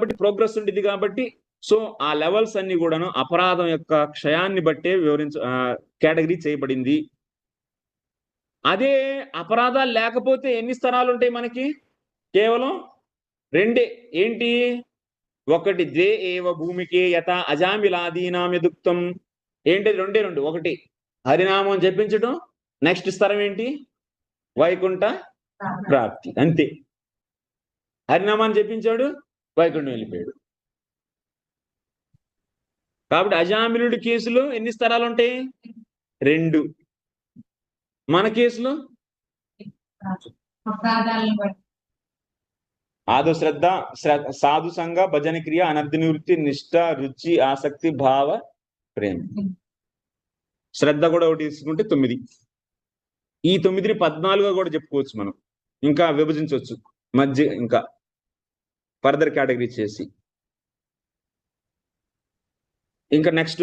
కాబట్టి ప్రోగ్రెస్ ఉండేది కాబట్టి సో ఆ లెవెల్స్ అన్ని కూడాను అపరాధం యొక్క క్షయాన్ని బట్టే వివరించ కేటగిరీ చేయబడింది. అదే అపరాధాలు లేకపోతే ఎన్ని స్థలాలు ఉంటాయి మనకి? కేవలం రెండే. ఏంటి? ఒకటి దే ఏవ భూమికే యథ అజామిలాదీనామిదుక్తం ఏంటి రెండే రెండు. ఒకటి. హరినామం జపించడం నెక్స్ట్ స్థలం ఏంటి? వైకుంఠ ప్రాప్తి. అంతే. హరినామాన్ని జపించాడు. వైకుంఠం వెళ్ళిపోయాడు. కాబట్టి అజామిలుడి కేసులో ఎన్ని స్థలాలు ఉంటాయి? రెండు. మన కేసులో? ఆదు శ్రద్ధ సాధు సంఘ భజన క్రియ అనర్థ నివృత్తి నిష్ఠ రుచి ఆసక్తి భావ ప్రేమ. శ్రద్ధ కూడా ఒకటి తీసుకుంటే తొమ్మిది. ఈ తొమ్మిదిని పద్నాలుగుగా కూడా చెప్పుకోవచ్చు మనం. ఇంకా విభజించవచ్చు. మధ్య ఇంకా ఫర్దర్ కేటగిరీ చేసి. ఇంకా నెక్స్ట్